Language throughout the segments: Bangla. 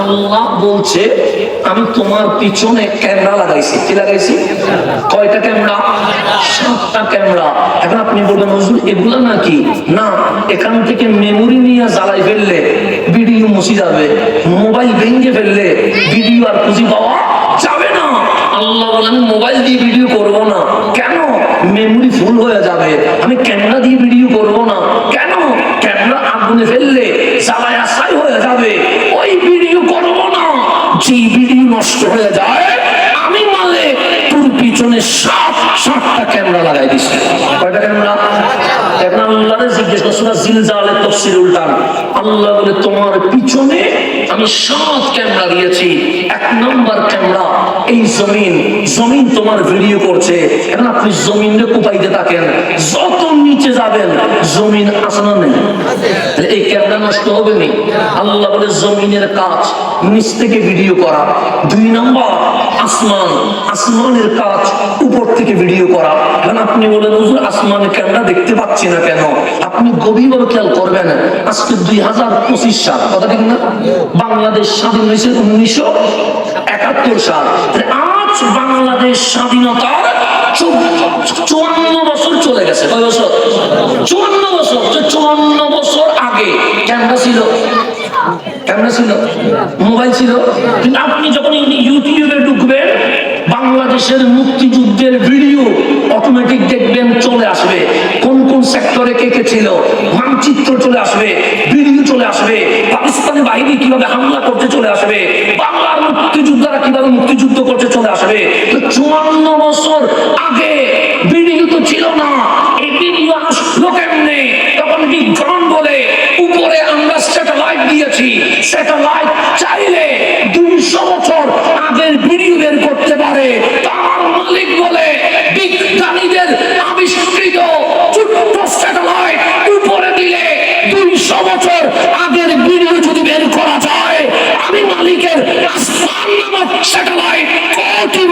আল্লাহ বলছে, আমি তোমার পিছনে ক্যামেরা লাগাইছি। কি লাগাইছি? কয়টা ক্যামেরা? সাতটা ক্যামেরা। এখন আপনি বলবেন, হুজুর, এগুলো নাকি? না, এখান থেকে মেমোরি নিয়ে জ্বালাই ফেললে ভিডিও মুছি যাবে মোবাইল ভেঙে ফেললে ভিডিও আর খুঁজি পাওয়া যাবে না। আল্লাহ বলেন মোবাইল দিয়ে ভিডিও করব না। কেন? মেমোরি ফুল হয়ে যাবে। আমি ক্যামেরা দিয়ে ভিডিও করব না। কেন? ক্যামেরা আগুনে ফেললে জ্বালায় আশাই হয়ে যাবে। নষ্ট হয়ে যায়, আমি মালে তোর পিছনে সাত সাতটা ক্যামেরা লাগাই দিছি। কয়টা ক্যামেরা? এখন আল্লাহরে জিজ্ঞেস করছ আল্লাহ বলে, তোমার পিছনে আমি সাত ক্যামেরা দিয়েছি। এক নম্বর ক্যামেরা এই জমিন জমিন তোমার ভিডিও করছে। এখন আপনি জমিনে কোপাইতে থাকেন, যত নিচে যাবেন, জমিন আসনা নেই। এই ক্যামেরা নষ্ট হবে নি? আল্লাহ বলে জমিনের কাজ নিচ থেকে ভিডিও করা। দুই নম্বর আসমান, আসমানের কাজ উপর থেকে ভিডিও করা। এখন আপনি বলেন, হুজুর, আসমানে ক্যামেরা দেখতে পাচ্ছি না কেন? আপনি গভীরভাবে খেয়াল করবেন। আজকে দুই হাজার পঁচিশ সাল, কথা ঠিক না? বাংলাদেশ স্বাধীন হয়েছে উনিশশো একাত্তর সাল। আজ বাংলাদেশ স্বাধীনতার চুয়ান্ন বছর চলে গেছে। কয় বছর? চুয়ান্ন বছর। চুয়ান্ন বছর আগে ক্যামেরা ছিল। ক্যামেরা ছিল। মোবাইল ছিল। কিন্তু আপনি যখন ইউটিউবে বাংলাদেশের মুক্তিযুদ্ধের ভিডিও অটোমেটিক দেখবেন চলে আসবে। কোন কোন সেক্টরে কে কে ছিল, মানচিত্র চলে আসবে, ভিডিও চলে আসবে পাকিস্তানি বাহিনী কীভাবে হামলা করতে চলে আসবে, বাংলার মুক্তিযোদ্ধারা কীভাবে মুক্তিযুদ্ধ করতে চলে আসবে, তো চুয়ান্ন বছর আগে ভিডিও তো ছিল না। এই ভিডিও আসলো কেমনে তখন বিজ্ঞান বলে, উপরে আমরা স্যাটেলাইট দিয়েছি। স্যাটেলাইট চাইলে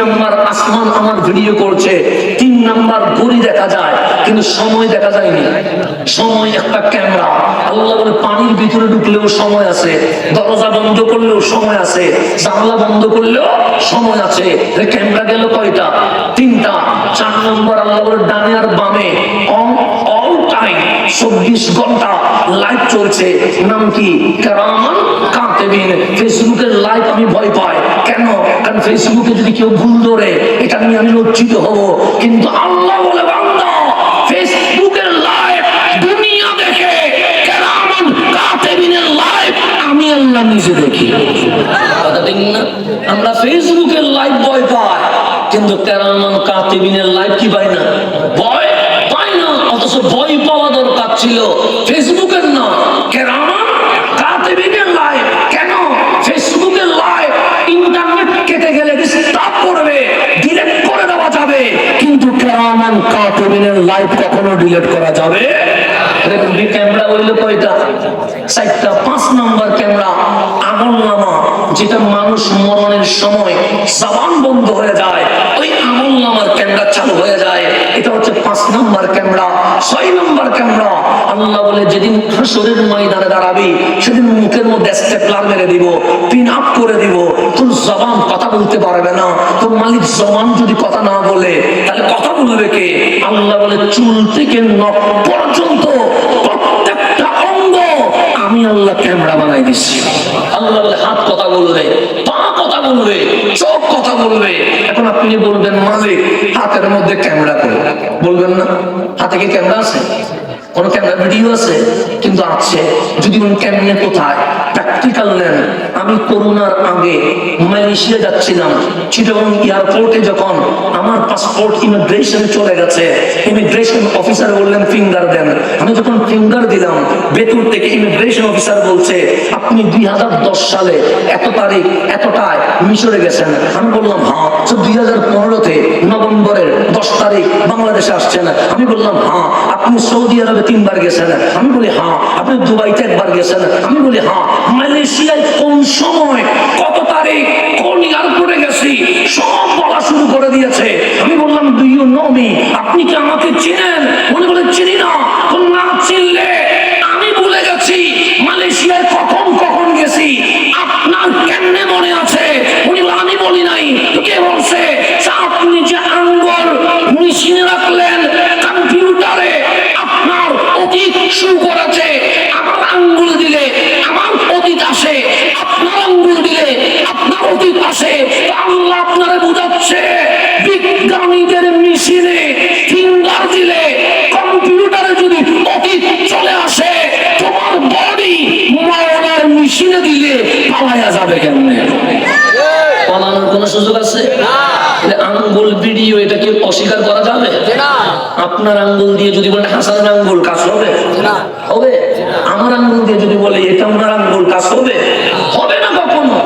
নাম্বার আসমান আমার ভিডিও করছে, তিন নাম্বার ঘড়ি দেখা যায়, কিন্তু সময় দেখা যায়নি। সময় একটা ক্যামেরা। আল্লাহ বলে, পানির ভিতরে ঢুকলেও সময় আছে, দরজা বন্ধ করলেও সময় আছে, জানলা বন্ধ করলেও সময় আছে। ক্যামেরা গেল কয়টা? তিনটা। চার নম্বর আল্লাহ বলে, ডানে আর বামে। অল টাইম চব্বিশ ঘণ্টা লাইভ চলছে। নাম কি? কাতেবিন। ফেসবুকের লাইভ আমি ভয় পাই। কেন? কারণ ফেসবুকে যদি কেউ ভুল ধরে, এটা নিয়ে আমি লজ্জিত হব। কিন্তু আল্লাহ বলে দেখে আমরা ফেসবুকের লাইভ ভয় পাই, কিন্তু লাইভ কি ভয় পাই না, অথচ ভয় পাওয়া ছিল। ফেসবুকের না কেরামান কাতেবিনের লাইভ কেন? ফেসবুকের লাইভ ইন্টারনেট কেটে গেলে করে দেওয়া যাবে। কিন্তু লাইভ কখনো করা যাবে? ক্যামেরা পাঁচ নাম্বার ক্যামেরা নামা, যেটা মানুষ মরণের সময় সাবান বন্ধ হয়ে যায়, ওই আগুন নামার ক্যামেরা চালু হয়ে যায়। এটা হচ্ছে পাঁচ নাম্বার ক্যামেরা, ছয় নাম্বার ক্যামেরা। আল্লাহ বলে, যেদিন হাসরের ময়দানে দাঁড়াবি, সেদিন মুখের মধ্যে স্টেপলার মেরে দিব পিন আপ করে দিব। তোর জবান কথা বলতে পারবে না, তোর মালিক জবান যদি কথা না বলে, তাহলে কথা বলবে কে? আল্লাহ বলে, চুল থেকে নখ পর্যন্ত প্রত্যেকটা অঙ্গ আমি আল্লাহ ক্যামেরা বানাই দিচ্ছি। আল্লাহ বলে, হাত কথা বলবে, পা কথা বলবে, চোখ কথা বলবে। এখন আপনি বলবেন, মালিক মধ্যে ক্যামেরা করে। বলবেন না, হাতে কি ক্যামেরা আছে? কোন ক্যামেরা ভিডিও আছে? কিন্তু আছে, যদি কোন ক্যামেরা কোথায়? প্র্যাকটিক্যাল নেন। আমি করোনার আগে মালয়েশিয়া যাচ্ছিলাম এয়ারপোর্টে যখন আমার পাসপোর্ট ইমিগ্রেশনে চলে গেছে ইমিগ্রেশন অফিসার বললেন ফিঙ্গার দেন। আমি যখন ফিঙ্গার দিলাম বেতুর থেকে ইমিগ্রেশন অফিসার বলছে আপনি দুই হাজার দশ সালে এত তারিখ, এতটায় মিশরে গেছেন। আমি বললাম হ্যাঁ দুই হাজার পনেরোতে নভেম্বরের দশ তারিখ বাংলাদেশে আসছেন। আমি বললাম হ্যাঁ আপনি সৌদি আরবে তিনবার গেছেন। আমি বলি হ্যাঁ আপনি দুবাইতে একবার গেছেন। আমি বলি হ্যাঁ মালয়েশিয়ায় কোন সময়, কত তারিখ, কোন এয়ারপোর্টে গেছি, সব বলা শুরু করে দিয়েছে। আমি বললাম ডু ইউ নো মি আপনি কি আমাকে চিনেন? পালায়া যাবে কেমনে? পালানোর কোনো সুযোগ আছে? আঙ্গুল ভিডিও এটা কি অস্বীকার করা যাবে? আপনার আঙ্গুল দিয়ে যদি বলে হাসানের আঙ্গুল কাজ হবে? হবে? আমার আঙ্গুল দিয়ে যদি বলে এটা আমার আঙ্গুল কাজ হবে? হবে না কখনো?